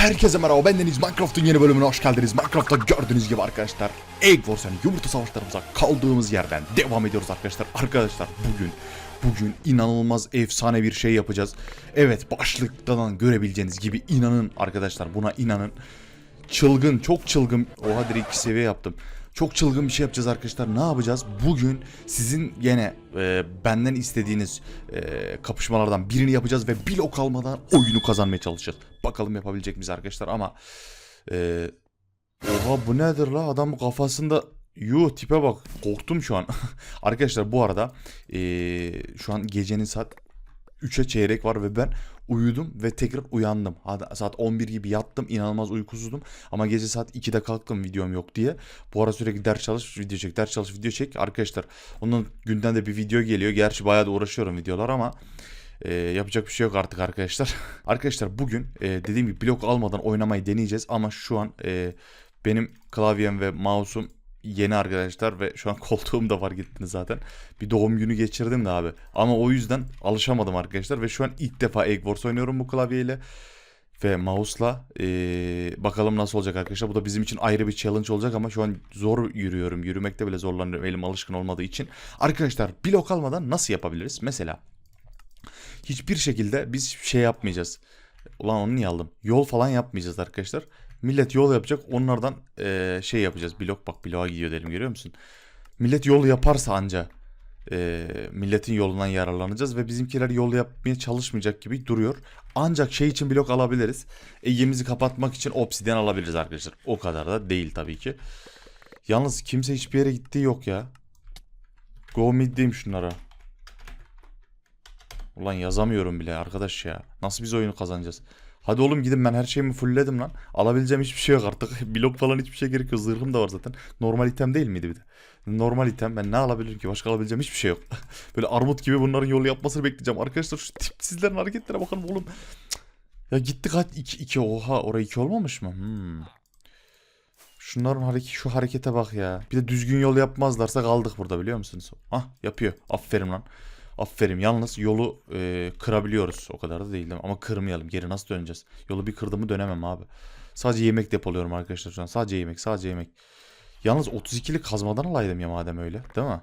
Herkese merhaba bendeniz Minecraft'ın yeni bölümüne hoş geldiniz. Minecraft'ta gördüğünüz gibi arkadaşlar Egg Wars yani yumurta savaşlarımıza kaldığımız yerden devam ediyoruz arkadaşlar. Arkadaşlar bugün bugün inanılmaz efsane bir şey yapacağız. Evet başlıktan görebileceğiniz gibi inanın arkadaşlar buna inanın. Çılgın çok çılgın. Oha direkt iki seviye yaptım. Çok çılgın bir şey yapacağız arkadaşlar. Ne yapacağız? Bugün sizin yine e, benden istediğiniz e, kapışmalardan birini yapacağız ve blok almadan oyunu kazanmaya çalışacağız. Bakalım yapabilecek miyiz arkadaşlar ama e, Oha bu nedir la? Adam kafasında Yuh tipe bak. Korktum şu an. arkadaşlar bu arada e, şu an gecenin saat 3'e çeyrek var ve ben uyudum ve tekrar uyandım. Saat 11 gibi yattım. inanılmaz uykusuzdum. Ama gece saat 2'de kalktım videom yok diye. Bu ara sürekli ders çalış, video çek, ders çalış, video çek. Arkadaşlar onun günden de bir video geliyor. Gerçi bayağı da uğraşıyorum videolar ama e, yapacak bir şey yok artık arkadaşlar. arkadaşlar bugün e, dediğim gibi blok almadan oynamayı deneyeceğiz. Ama şu an e, benim klavyem ve mouse'um yeni arkadaşlar ve şu an koltuğum da var gittiniz zaten. Bir doğum günü geçirdim de abi. Ama o yüzden alışamadım arkadaşlar ve şu an ilk defa Egg Wars oynuyorum bu klavyeyle ve mouse'la. Ee, bakalım nasıl olacak arkadaşlar. Bu da bizim için ayrı bir challenge olacak ama şu an zor yürüyorum. Yürümekte bile zorlanıyorum elim alışkın olmadığı için. Arkadaşlar blok almadan nasıl yapabiliriz? Mesela hiçbir şekilde biz şey yapmayacağız. Ulan onu niye aldım? Yol falan yapmayacağız arkadaşlar. Millet yol yapacak. Onlardan eee, şey yapacağız. Blok bak bloğa gidiyor dedim görüyor musun? Millet yol yaparsa anca eee, milletin yolundan yararlanacağız ve bizimkiler yol yapmaya çalışmayacak gibi duruyor. Ancak şey için blok alabiliriz. Ege'mizi kapatmak için obsidyen alabiliriz arkadaşlar. O kadar da değil tabii ki. Yalnız kimse hiçbir yere gittiği yok ya. Go mid diyeyim şunlara. Ulan yazamıyorum bile arkadaş ya. Nasıl biz oyunu kazanacağız? Hadi oğlum gidin ben her şeyimi fullledim lan. Alabileceğim hiçbir şey yok artık. Blok falan hiçbir şey gerek yok. Zırhım da var zaten. Normal item değil miydi bir de? Normal item ben ne alabilirim ki? Başka alabileceğim hiçbir şey yok. Böyle armut gibi bunların yolu yapmasını bekleyeceğim. Arkadaşlar şu tipsizlerin hareketlere bakın oğlum. Ya gitti kaç? 2 2 oha oraya 2 olmamış mı? Hmm. Şunların hareket şu harekete bak ya. Bir de düzgün yol yapmazlarsa kaldık burada biliyor musunuz? Hah yapıyor. Aferin lan. Aferin. Yalnız yolu e, kırabiliyoruz. O kadar da değil? Ama kırmayalım. Geri nasıl döneceğiz? Yolu bir kırdım mı dönemem abi. Sadece yemek depoluyorum arkadaşlar şu an. Sadece yemek. Sadece yemek. Yalnız 32'li kazmadan alaydım ya madem öyle. Değil mi?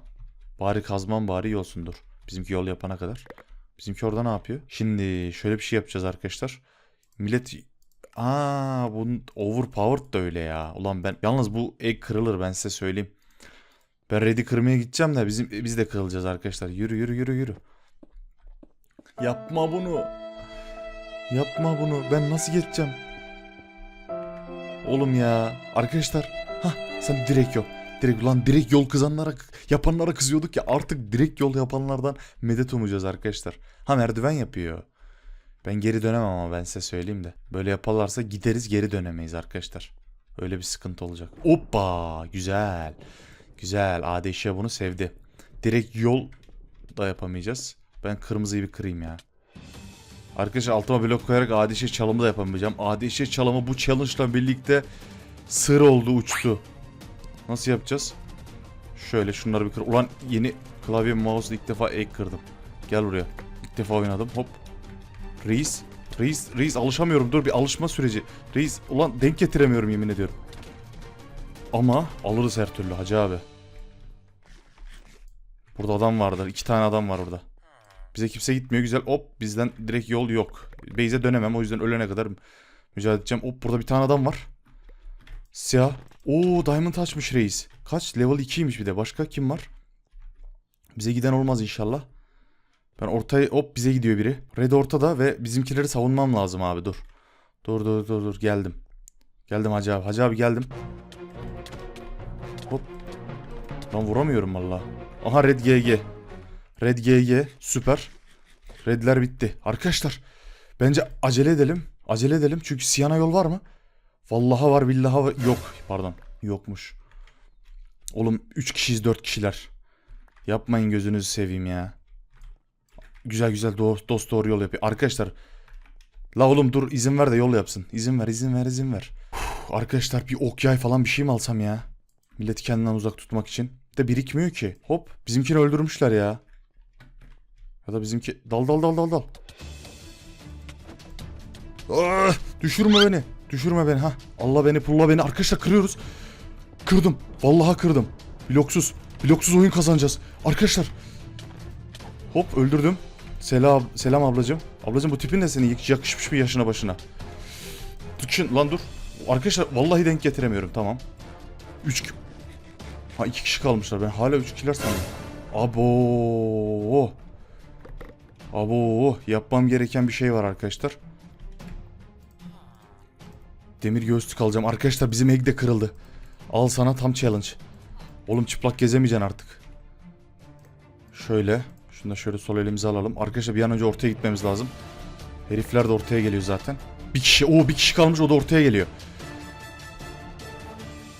Bari kazmam bari iyi olsundur. Bizimki yol yapana kadar. Bizimki orada ne yapıyor? Şimdi şöyle bir şey yapacağız arkadaşlar. Millet Aa, bunun overpowered da öyle ya. Ulan ben yalnız bu egg kırılır ben size söyleyeyim. Ben ready kırmaya gideceğim de bizim biz de kırılacağız arkadaşlar. Yürü yürü yürü yürü. Yapma bunu. Yapma bunu. Ben nasıl geçeceğim? Oğlum ya. Arkadaşlar. Ha sen direkt yol. Direkt ulan direkt yol kızanlara yapanlara kızıyorduk ya artık direkt yol yapanlardan medet umacağız arkadaşlar. Ha merdiven yapıyor. Ben geri dönemem ama ben size söyleyeyim de. Böyle yaparlarsa gideriz geri dönemeyiz arkadaşlar. Öyle bir sıkıntı olacak. Hoppa güzel. Güzel. ADŞ bunu sevdi. Direkt yol da yapamayacağız. Ben kırmızıyı bir kırayım ya. Arkadaşlar altıma blok koyarak ADŞ çalımı da yapamayacağım. ADŞ çalımı bu challenge'la birlikte sır oldu uçtu. Nasıl yapacağız? Şöyle şunları bir kır. Ulan yeni klavye mouse ilk defa ek kırdım. Gel buraya. İlk defa oynadım. Hop. Reis. Reis, reis alışamıyorum. Dur bir alışma süreci. Reis ulan denk getiremiyorum yemin ediyorum. Ama alırız her türlü hacı abi. Burada adam vardır. iki tane adam var burada. Bize kimse gitmiyor. Güzel. Hop bizden direkt yol yok. Base'e dönemem. O yüzden ölene kadar mücadele edeceğim. Hop burada bir tane adam var. Siyah. Oo diamond açmış reis. Kaç? Level 2'ymiş bir de. Başka kim var? Bize giden olmaz inşallah. Ben ortaya hop bize gidiyor biri. Red ortada ve bizimkileri savunmam lazım abi dur. Dur dur dur dur geldim. Geldim Hacı abi. Hacı abi geldim. Lan vuramıyorum valla. Aha Red GG. Red GG süper. Redler bitti. Arkadaşlar bence acele edelim. Acele edelim çünkü Siyana yol var mı? Vallahi var billahi var. Yok pardon yokmuş. Oğlum 3 kişiyiz 4 kişiler. Yapmayın gözünüzü seveyim ya. Güzel güzel dost doğru yol yapıyor. Arkadaşlar La oğlum dur izin ver de yol yapsın. İzin ver izin ver izin ver. Uf, arkadaşlar bir ok yay falan bir şey mi alsam ya? Milleti kendinden uzak tutmak için. De birikmiyor ki. Hop bizimkini öldürmüşler ya. Ya da bizimki dal dal dal dal dal. Ah, düşürme beni. Düşürme beni ha. Allah beni pulla beni. Arkadaşlar kırıyoruz. Kırdım. Vallahi kırdım. Bloksuz. Bloksuz oyun kazanacağız. Arkadaşlar. Hop öldürdüm. Selam, selam ablacığım. Ablacığım bu tipin ne senin? Yak- Yakışmış bir yaşına başına. Düşün lan dur. Arkadaşlar vallahi denk getiremiyorum tamam. 3 Ha iki kişi kalmışlar. Ben hala 3 kişiler sandım. Abo. Abo. Yapmam gereken bir şey var arkadaşlar. Demir göğüslük alacağım. Arkadaşlar bizim egg de kırıldı. Al sana tam challenge. Oğlum çıplak gezemeyeceksin artık. Şöyle. Şunu da şöyle sol elimize alalım. Arkadaşlar bir an önce ortaya gitmemiz lazım. Herifler de ortaya geliyor zaten. Bir kişi, o bir kişi kalmış o da ortaya geliyor.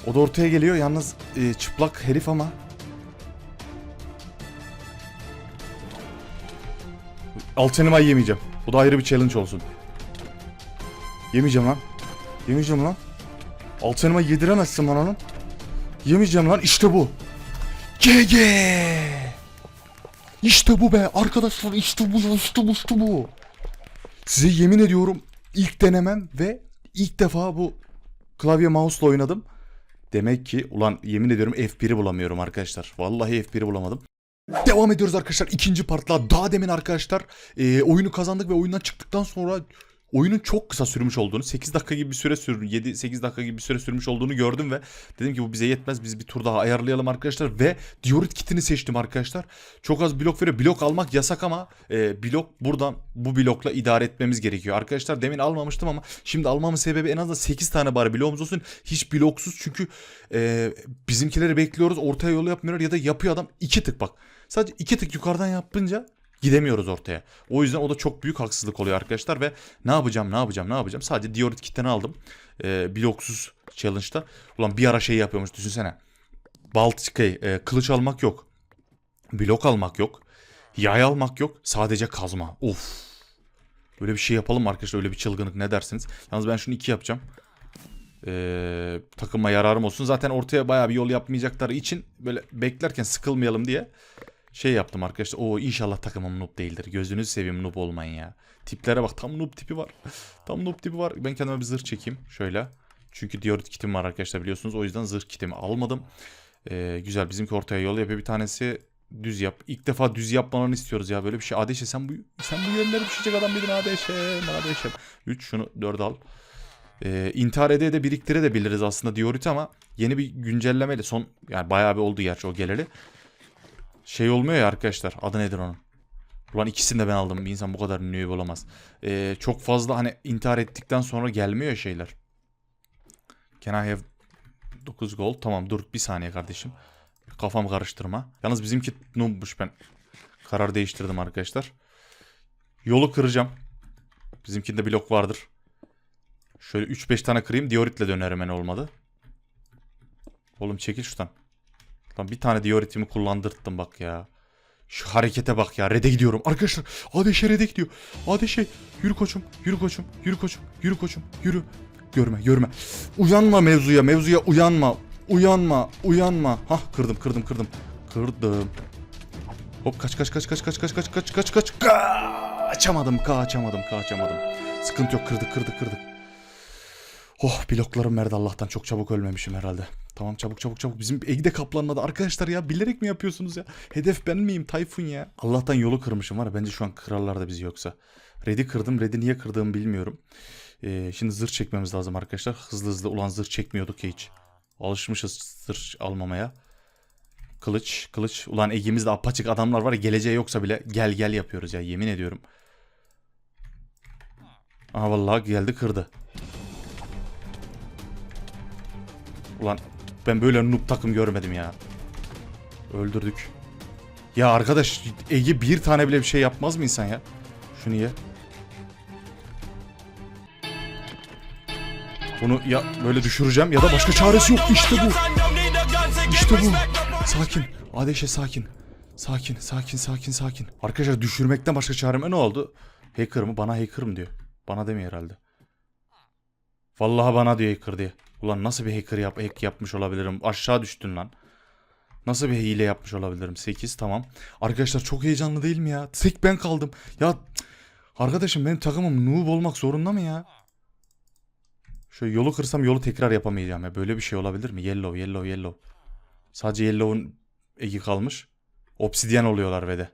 O da ortaya geliyor yalnız e, çıplak herif ama. Elmayı yemeyeceğim. Bu da ayrı bir challenge olsun. Yemeyeceğim lan. Yemeyeceğim lan. Elmayı yediremezsin lan. Yemeyeceğim lan işte bu. GG. İşte bu be arkadaşlar işte bu işte bu işte bu. Size yemin ediyorum ilk denemem ve ilk defa bu klavye mouse'la oynadım. Demek ki ulan yemin ediyorum F1'i bulamıyorum arkadaşlar. Vallahi F1'i bulamadım. Devam ediyoruz arkadaşlar ikinci partla. Daha demin arkadaşlar e, oyunu kazandık ve oyundan çıktıktan sonra oyunun çok kısa sürmüş olduğunu 8 dakika gibi bir süre sür 7-8 dakika gibi bir süre sürmüş olduğunu gördüm ve dedim ki bu bize yetmez biz bir tur daha ayarlayalım arkadaşlar ve diorit kitini seçtim arkadaşlar. Çok az blok veriyor. Blok almak yasak ama e, blok buradan bu blokla idare etmemiz gerekiyor. Arkadaşlar demin almamıştım ama şimdi almamın sebebi en azından 8 tane bari bloğumuz olsun. Hiç bloksuz çünkü e, bizimkileri bekliyoruz ortaya yolu yapmıyorlar ya da yapıyor adam 2 tık bak. Sadece 2 tık yukarıdan yapınca gidemiyoruz ortaya. O yüzden o da çok büyük haksızlık oluyor arkadaşlar ve ne yapacağım ne yapacağım ne yapacağım. Sadece diorit kitini aldım. E, bloksuz challenge'da. Ulan bir ara şey yapıyormuş düşünsene. Balt şey, e, kılıç almak yok. Blok almak yok. Yay almak yok. Sadece kazma. Of. Böyle bir şey yapalım arkadaşlar? Öyle bir çılgınlık ne dersiniz? Yalnız ben şunu iki yapacağım. Ee, takıma yararım olsun. Zaten ortaya bayağı bir yol yapmayacakları için böyle beklerken sıkılmayalım diye şey yaptım arkadaşlar. Oo inşallah takımım noob değildir. Gözünüzü seveyim noob olmayın ya. Tiplere bak tam noob tipi var. Tam noob tipi var. Ben kendime bir zırh çekeyim. Şöyle. Çünkü diorit kitim var arkadaşlar biliyorsunuz. O yüzden zırh kitimi almadım. Ee, güzel bizimki ortaya yol yapıyor. Bir tanesi düz yap. İlk defa düz yapmalarını istiyoruz ya. Böyle bir şey. Adeşe sen bu sen bu yönleri düşecek adam mıydın Adeşe? Adeşe. 3 şunu 4 al. Ee, intihar ede de biriktire de biliriz aslında diorit ama yeni bir güncellemeyle son yani bayağı bir oldu gerçi o geleli. Şey olmuyor ya arkadaşlar. Adı nedir onun? Ulan ikisini de ben aldım. Bir insan bu kadar ünlü olamaz. Ee, çok fazla hani intihar ettikten sonra gelmiyor şeyler. Can I have 9 gold? Tamam dur bir saniye kardeşim. Kafam karıştırma. Yalnız bizimki noobmuş ben. Karar değiştirdim arkadaşlar. Yolu kıracağım. Bizimkinde blok vardır. Şöyle 3-5 tane kırayım. Dioritle dönerim en olmadı. Oğlum çekil şuradan. Lan bir tane dioritimi kullandırttım bak ya. Şu harekete bak ya. Red'e gidiyorum. Arkadaşlar Adeşe Red'e gidiyor. Adeşe yürü koçum. Yürü koçum. Yürü koçum. Yürü koçum. Yürü. Görme görme. Uyanma mevzuya. Mevzuya uyanma. Uyanma. Uyanma. Hah kırdım kırdım kırdım. Kırdım. Hop kaç kaç kaç kaç kaç kaç kaç kaç kaç kaç kaçamadım kaçamadım kaçamadım. Sıkıntı yok kırdık kırdık kırdık. Oh bloklarım verdi Allah'tan çok çabuk ölmemişim herhalde. Tamam çabuk çabuk çabuk. Bizim Egde kaplanmadı arkadaşlar ya. Bilerek mi yapıyorsunuz ya? Hedef ben miyim Tayfun ya? Allah'tan yolu kırmışım var. Bence şu an kırarlar da bizi yoksa. Red'i kırdım. Red'i niye kırdığımı bilmiyorum. Ee, şimdi zırh çekmemiz lazım arkadaşlar. Hızlı hızlı. Ulan zırh çekmiyorduk hiç. Alışmışız zırh almamaya. Kılıç, kılıç. Ulan Ege'mizde apaçık adamlar var geleceği yoksa bile gel gel yapıyoruz ya yemin ediyorum. Aha vallahi geldi kırdı. Ulan ben böyle noob takım görmedim ya. Öldürdük. Ya arkadaş Ege bir tane bile bir şey yapmaz mı insan ya? Şunu ye. Bunu ya böyle düşüreceğim ya da başka çaresi yok. İşte bu. İşte bu. Sakin. Adeşe sakin. Sakin, sakin, sakin, sakin. Arkadaşlar düşürmekten başka çarem ne oldu? Hacker mı? Bana hacker mı diyor. Bana demiyor herhalde. Vallahi bana diyor hacker diye. Ulan nasıl bir hacker yap hack yapmış olabilirim? Aşağı düştün lan. Nasıl bir hile yapmış olabilirim? 8 tamam. Arkadaşlar çok heyecanlı değil mi ya? Tek ben kaldım. Ya arkadaşım benim takımım noob olmak zorunda mı ya? Şöyle yolu kırsam yolu tekrar yapamayacağım ya. Böyle bir şey olabilir mi? Yellow, yellow, yellow. Sadece yellow'un egi kalmış. Obsidyen oluyorlar ve de.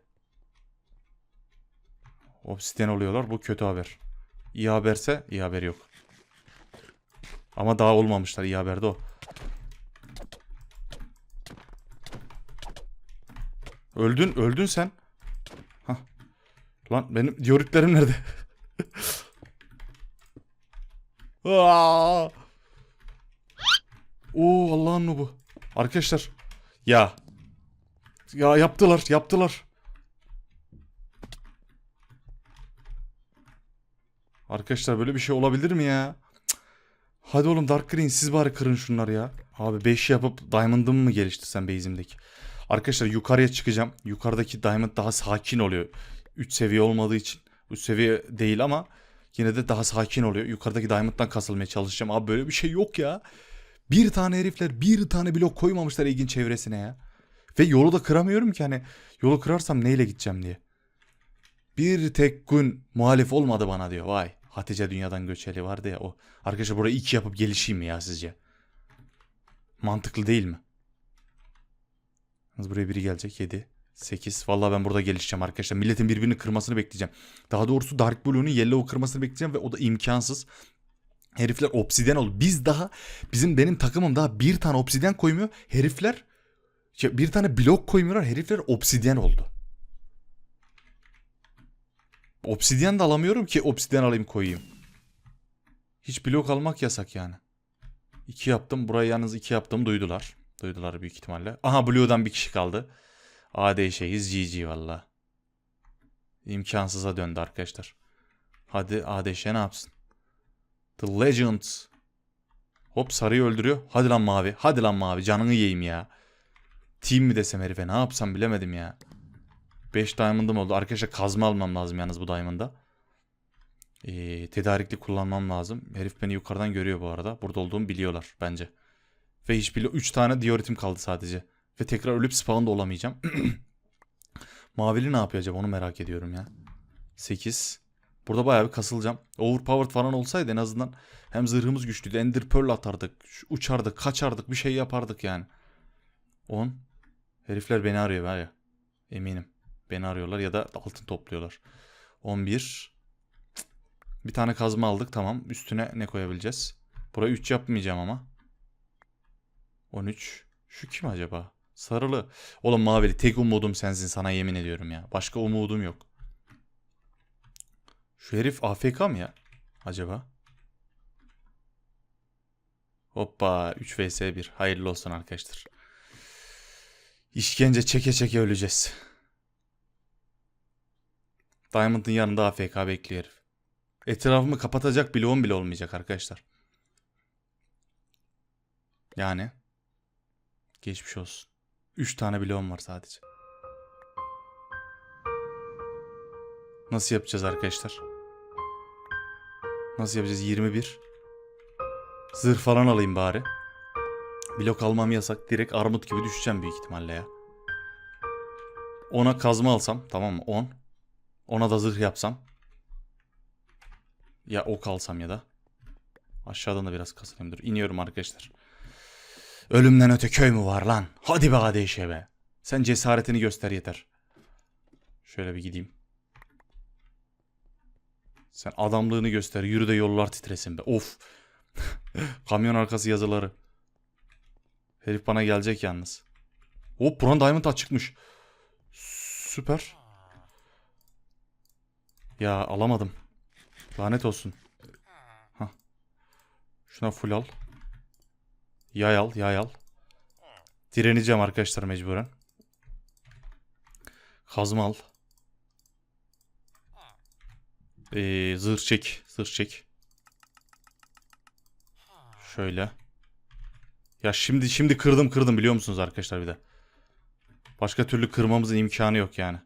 Obsidyen oluyorlar. Bu kötü haber. İyi haberse iyi haber yok. Ama daha olmamışlar. İyi haber de o. Öldün, öldün sen. Hah. Lan benim dioritlerim nerede? Aa! Oo Allah'ın nubu. Arkadaşlar. Ya. Ya yaptılar, yaptılar. Arkadaşlar böyle bir şey olabilir mi ya? Hadi oğlum Dark Green siz bari kırın şunları ya. Abi 5 yapıp Diamond'ımı mı geliştirsem base'imdeki? Arkadaşlar yukarıya çıkacağım. Yukarıdaki Diamond daha sakin oluyor. 3 seviye olmadığı için. 3 seviye değil ama yine de daha sakin oluyor. Yukarıdaki Diamond'dan kasılmaya çalışacağım. Abi böyle bir şey yok ya. Bir tane herifler bir tane blok koymamışlar ilgin çevresine ya. Ve yolu da kıramıyorum ki hani yolu kırarsam neyle gideceğim diye. Bir tek gün muhalif olmadı bana diyor. Vay Hatice dünyadan göçeli vardı ya o. Arkadaşlar burayı iki yapıp gelişeyim mi ya sizce? Mantıklı değil mi? Buraya biri gelecek 7. 8. Vallahi ben burada gelişeceğim arkadaşlar. Milletin birbirini kırmasını bekleyeceğim. Daha doğrusu Dark Blue'nun Yellow'u kırmasını bekleyeceğim ve o da imkansız. Herifler obsidyen oldu. Biz daha bizim benim takımım daha bir tane obsidyen koymuyor. Herifler bir tane blok koymuyorlar. Herifler obsidyen oldu. Obsidyen de alamıyorum ki obsidyen alayım koyayım. Hiç blok almak yasak yani. İki yaptım. Burayı yalnız iki yaptım. Duydular. Duydular büyük ihtimalle. Aha Blue'dan bir kişi kaldı. AD şeyiz GG valla. İmkansıza döndü arkadaşlar. Hadi ADŞ ne yapsın? The Legends. Hop sarıyı öldürüyor. Hadi lan mavi. Hadi lan mavi. Canını yiyeyim ya. Team mi desem herife ne yapsam bilemedim ya. 5 diamond'ım oldu. Arkadaşlar kazma almam lazım yalnız bu diamond'a. Ee, tedarikli kullanmam lazım. Herif beni yukarıdan görüyor bu arada. Burada olduğumu biliyorlar bence. Ve hiç bile 3 tane dioritim kaldı sadece. Ve tekrar ölüp spawn da olamayacağım. Mavili ne yapıyor acaba onu merak ediyorum ya. 8. Burada bayağı bir kasılacağım. Overpowered falan olsaydı en azından hem zırhımız güçlüydü. Ender Pearl atardık. Uçardık, kaçardık, bir şey yapardık yani. 10. Herifler beni arıyor var ya. Eminim. Beni arıyorlar ya da altın topluyorlar. 11. Bir tane kazma aldık tamam. Üstüne ne koyabileceğiz? Buraya 3 yapmayacağım ama. 13. Şu kim acaba? Sarılı. Oğlum mavili tek umudum sensin sana yemin ediyorum ya. Başka umudum yok. Şu herif AFK mı ya? Acaba? Hoppa 3 vs 1. Hayırlı olsun arkadaşlar. İşkence çeke çeke öleceğiz. Diamond'ın yanında AFK bekliyor herif. Etrafımı kapatacak bloğum bile olmayacak arkadaşlar. Yani. Geçmiş olsun. 3 tane bloğum var sadece. Nasıl yapacağız arkadaşlar? Nasıl yapacağız? 21. Zırh falan alayım bari. Blok almam yasak. Direkt armut gibi düşeceğim büyük ihtimalle ya. Ona kazma alsam tamam mı? 10. Ona da zırh yapsam. Ya ok alsam ya da. Aşağıdan da biraz kasılayım dur. İniyorum arkadaşlar. Ölümden öte köy mü var lan? Hadi be Adeşe be. Sen cesaretini göster yeter. Şöyle bir gideyim. Sen adamlığını göster. Yürü de yollar titresin be. Of. Kamyon arkası yazıları. Herif bana gelecek yalnız. Hop buranın diamond açıkmış. Süper. Ya alamadım. Lanet olsun. Hah. Şuna full al. Yay al, yay al. Direneceğim arkadaşlar mecburen. Kazma al. Ee, zırh çek, zırh çek. Şöyle. Ya şimdi şimdi kırdım kırdım biliyor musunuz arkadaşlar bir de. Başka türlü kırmamızın imkanı yok yani.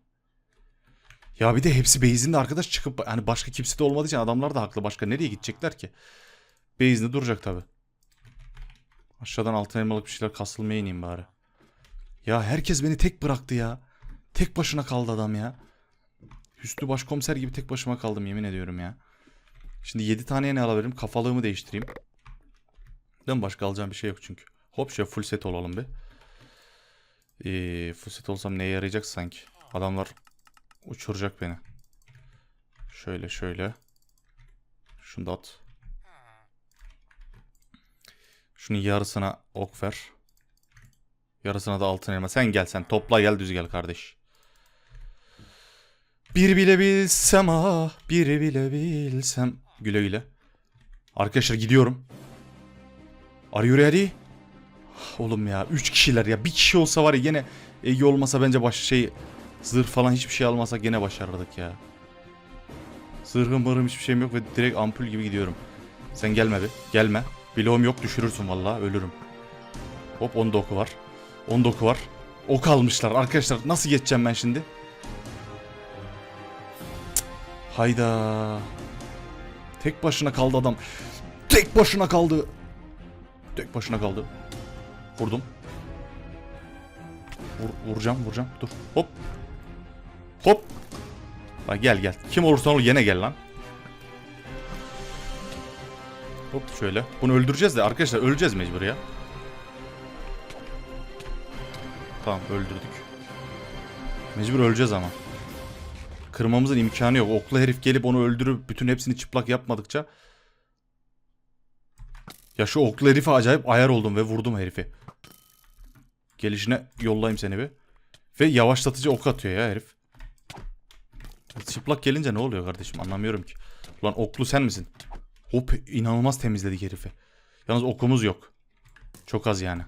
Ya bir de hepsi base'inde arkadaş çıkıp hani başka kimse de olmadığı için adamlar da haklı. Başka nereye gidecekler ki? Base'inde duracak tabi. Aşağıdan altın elmalık bir şeyler kasılmaya ineyim bari. Ya herkes beni tek bıraktı ya. Tek başına kaldı adam ya. Hüsnü başkomiser gibi tek başıma kaldım yemin ediyorum ya. Şimdi 7 taneye ne alabilirim? Kafalığımı değiştireyim. Değil mi? Başka alacağım bir şey yok çünkü. Hop şöyle full set olalım bir. Ee, full set olsam neye yarayacak sanki? Adamlar uçuracak beni. Şöyle şöyle. Şunu da at. Şunun yarısına ok ver. Yarısına da altın elma. Sen gel sen. Topla gel düz gel kardeş. Bir bile bilsem ah. Bir bile bilsem. Güle güle. Arkadaşlar gidiyorum. Are you ready? Oğlum ya 3 kişiler ya. Bir kişi olsa var ya gene iyi olmasa bence baş şey zırh falan hiçbir şey almasak gene başarırdık ya. Zırhım mırhım hiçbir şeyim yok ve direkt ampul gibi gidiyorum. Sen gelme bir. Gelme. Bloğum yok düşürürsün vallahi ölürüm. Hop 10 oku var. 10 oku var. Ok almışlar arkadaşlar. Nasıl geçeceğim ben şimdi? Cık. Hayda. Tek başına kaldı adam. Tek başına kaldı. Tek başına kaldı. Vurdum. Vur, vuracağım vuracağım. Dur. Hop. Hop. Bak gel gel. Kim olursan ol yine gel lan. Hop şöyle. Bunu öldüreceğiz de arkadaşlar öleceğiz mecbur ya. Tamam öldürdük. Mecbur öleceğiz ama. Kırmamızın imkanı yok. Oklu herif gelip onu öldürüp bütün hepsini çıplak yapmadıkça. Ya şu oklu herife acayip ayar oldum ve vurdum herifi. Gelişine yollayayım seni bir. Ve yavaşlatıcı ok atıyor ya herif. Çıplak gelince ne oluyor kardeşim anlamıyorum ki. Ulan oklu sen misin? Hop inanılmaz temizledik herifi. Yalnız okumuz yok. Çok az yani.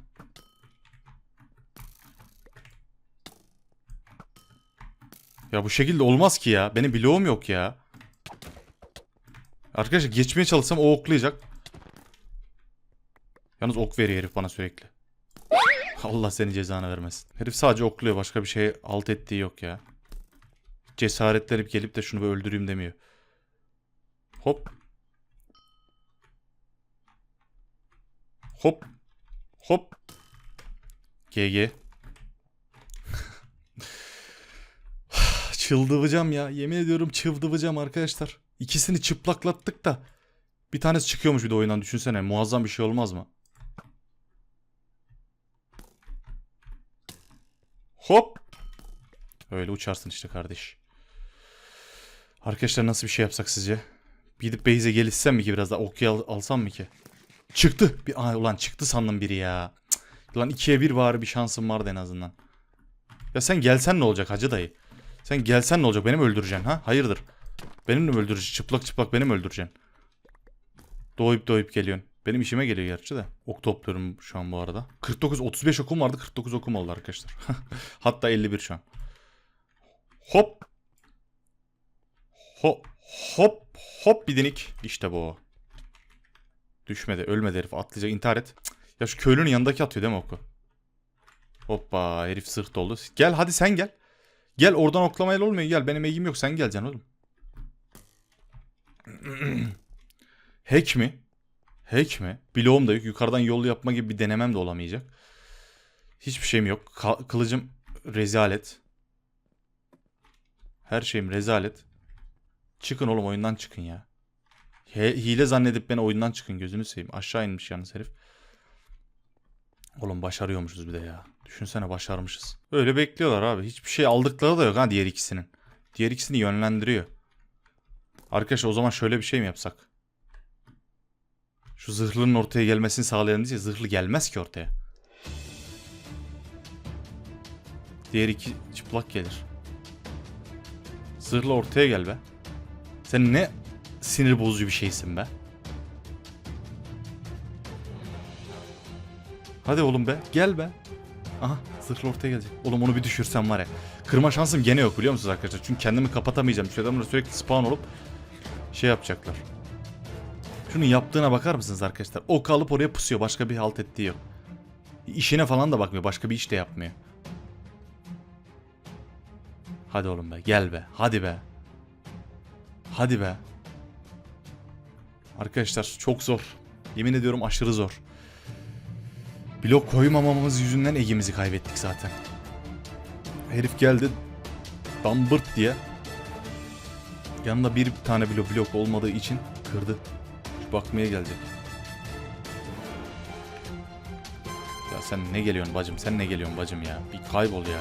Ya bu şekilde olmaz ki ya. Benim bloğum yok ya. Arkadaşlar geçmeye çalışsam o oklayacak. Yalnız ok veriyor herif bana sürekli. Allah seni cezanı vermesin. Herif sadece okluyor. Başka bir şey alt ettiği yok ya. Cesaretlenip gelip de şunu öldüreyim demiyor. Hop. Hop. Hop. GG. Çıldıracağım ya. Yemin ediyorum çıldıracağım arkadaşlar. İkisini çıplaklattık da. Bir tanesi çıkıyormuş bir de oyundan düşünsene. Muazzam bir şey olmaz mı? Hop. Öyle uçarsın işte kardeş. Arkadaşlar nasıl bir şey yapsak sizce? Gidip base'e gelişsem mi ki biraz daha okya al- alsam mı ki? Çıktı. Bir, Aa, ulan çıktı sandım biri ya. Cık. Ulan ikiye bir var bir şansım vardı en azından. Ya sen gelsen ne olacak hacı dayı? Sen gelsen ne olacak? Beni mi öldüreceksin ha? Hayırdır? Benim mi öldüreceksin? Çıplak çıplak beni mi öldüreceksin? Doğup doğup geliyorsun. Benim işime geliyor gerçi de. Ok topluyorum şu an bu arada. 49 35 okum vardı. 49 okum oldu arkadaşlar. Hatta 51 şu an. Hop. Hop hop hop bir denik. İşte bu. Düşmedi. Ölmedi herif. Atlayacak. intihar et. Ya şu köylünün yanındaki atıyor değil mi oku? Hoppa herif sırt oldu. Gel hadi sen gel. Gel oradan oklamayla olmuyor. Gel benim eğim yok. Sen geleceksin oğlum. Hack mi? Hack mi? Bloğum da yok. Yukarıdan yol yapma gibi bir denemem de olamayacak. Hiçbir şeyim yok. Kılıcım rezalet. Her şeyim rezalet. Çıkın oğlum oyundan çıkın ya. He- hile zannedip beni oyundan çıkın gözünü seveyim. Aşağı inmiş yalnız herif. Oğlum başarıyormuşuz bir de ya. Düşünsene başarmışız. Öyle bekliyorlar abi. Hiçbir şey aldıkları da yok ha diğer ikisinin. Diğer ikisini yönlendiriyor. Arkadaşlar o zaman şöyle bir şey mi yapsak? Şu zırhlının ortaya gelmesini sağlayan diyece zırhlı gelmez ki ortaya. Diğer iki çıplak gelir. Zırhlı ortaya gel be. Sen ne sinir bozucu bir şeysin be. Hadi oğlum be. Gel be. Aha zırhlı ortaya gelecek. Oğlum onu bir düşürsem var ya. Kırma şansım gene yok biliyor musunuz arkadaşlar? Çünkü kendimi kapatamayacağım. Şu adamlar sürekli spawn olup şey yapacaklar. Şunun yaptığına bakar mısınız arkadaşlar? Ok alıp oraya pusuyor. Başka bir halt ettiği yok. İşine falan da bakmıyor. Başka bir iş de yapmıyor. Hadi oğlum be. Gel be. Hadi be. Hadi be. Arkadaşlar çok zor. Yemin ediyorum aşırı zor. Blok koymamamız yüzünden egimizi kaybettik zaten. Herif geldi. Dambırt diye. Yanında bir tane blok blok olmadığı için kırdı. Şu bakmaya gelecek. Ya sen ne geliyorsun bacım? Sen ne geliyorsun bacım ya? Bir kaybol ya.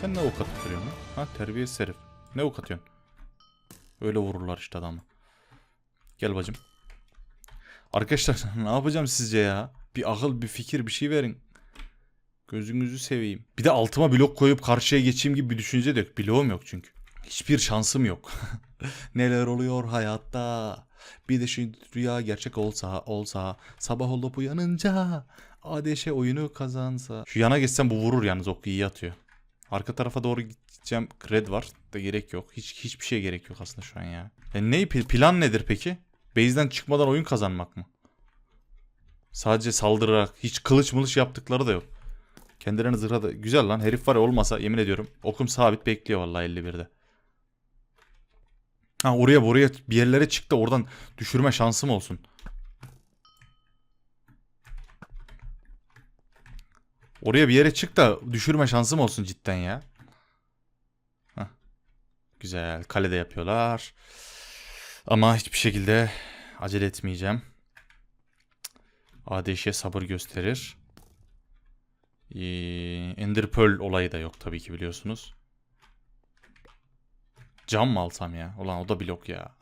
Sen ne ok atıp? Ha terbiyesiz herif. Ne ok? Öyle vururlar işte adamı. Gel bacım. Arkadaşlar ne yapacağım sizce ya? Bir akıl, bir fikir, bir şey verin. Gözünüzü seveyim. Bir de altıma blok koyup karşıya geçeyim gibi bir düşünce de yok. Bloğum yok çünkü. Hiçbir şansım yok. Neler oluyor hayatta? Bir de şu rüya gerçek olsa olsa sabah olup uyanınca ADŞ oyunu kazansa. Şu yana geçsem bu vurur yalnız ok iyi atıyor. Arka tarafa doğru gideceğim. Red var da gerek yok. Hiç hiçbir şeye gerek yok aslında şu an ya. E ne plan nedir peki? Base'den çıkmadan oyun kazanmak mı? Sadece saldırarak hiç kılıç mılıç yaptıkları da yok. Kendilerini zırhada güzel lan herif var ya olmasa yemin ediyorum okum sabit bekliyor vallahi 51'de. Ha oraya buraya bir yerlere çıktı oradan düşürme şansım olsun. Oraya bir yere çık da düşürme şansım olsun cidden ya. Hah. Güzel kalede yapıyorlar. Ama hiçbir şekilde acele etmeyeceğim. ADŞ'ye sabır gösterir. Ee, Ender Pearl olayı da yok tabii ki biliyorsunuz. Cam mı alsam ya? Ulan o da blok ya.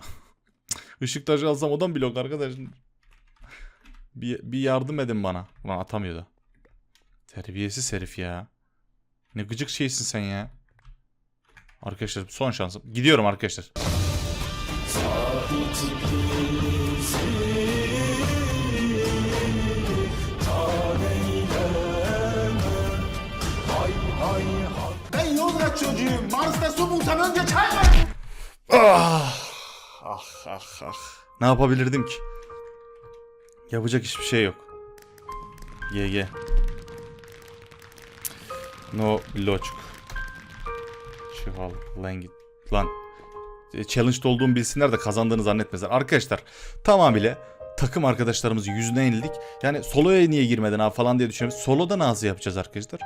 Işık taşı alsam o da blok arkadaş? Bir, bir yardım edin bana. Ulan atamıyor da. Terbiyesiz herif ya. Ne gıcık şeysin sen ya. Arkadaşlar son şansım. Gidiyorum arkadaşlar. Ben Yozgat çocuğuyum. Mars'ta su bulsam önce çay var. Ah, ah, ah, ah. Ne yapabilirdim ki? Yapacak hiçbir şey yok. GG. No loçuk. Çuval lan git. Lan. E, Challenge'da olduğumu bilsinler de kazandığını zannetmesinler. Arkadaşlar tamamıyla takım arkadaşlarımızın yüzüne yenildik. Yani soloya niye girmedin abi falan diye düşünüyorum. Soloda nasıl yapacağız arkadaşlar?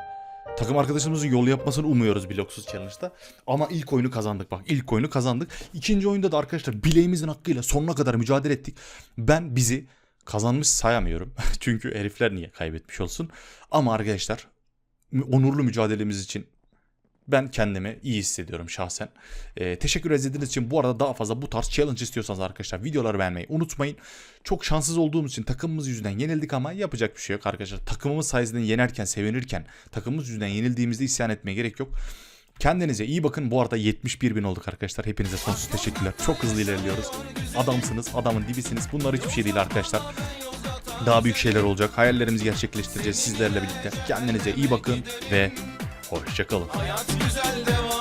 Takım arkadaşımızın yol yapmasını umuyoruz bloksuz challenge'da. Ama ilk oyunu kazandık bak. ilk oyunu kazandık. İkinci oyunda da arkadaşlar bileğimizin hakkıyla sonuna kadar mücadele ettik. Ben bizi kazanmış sayamıyorum. Çünkü herifler niye kaybetmiş olsun. Ama arkadaşlar onurlu mücadelemiz için ben kendimi iyi hissediyorum şahsen. Ee, teşekkür edildiğiniz için bu arada daha fazla bu tarz challenge istiyorsanız arkadaşlar videoları beğenmeyi unutmayın. Çok şanssız olduğumuz için takımımız yüzünden yenildik ama yapacak bir şey yok arkadaşlar. Takımımız sayesinde yenerken sevinirken takımımız yüzünden yenildiğimizde isyan etmeye gerek yok. Kendinize iyi bakın. Bu arada 71 bin olduk arkadaşlar. Hepinize sonsuz teşekkürler. Çok hızlı ilerliyoruz. Adamsınız, adamın dibisiniz. Bunlar hiçbir şey değil arkadaşlar. Daha büyük şeyler olacak. Hayallerimizi gerçekleştireceğiz sizlerle birlikte. Kendinize iyi bakın ve hoşçakalın. Hayat güzel devam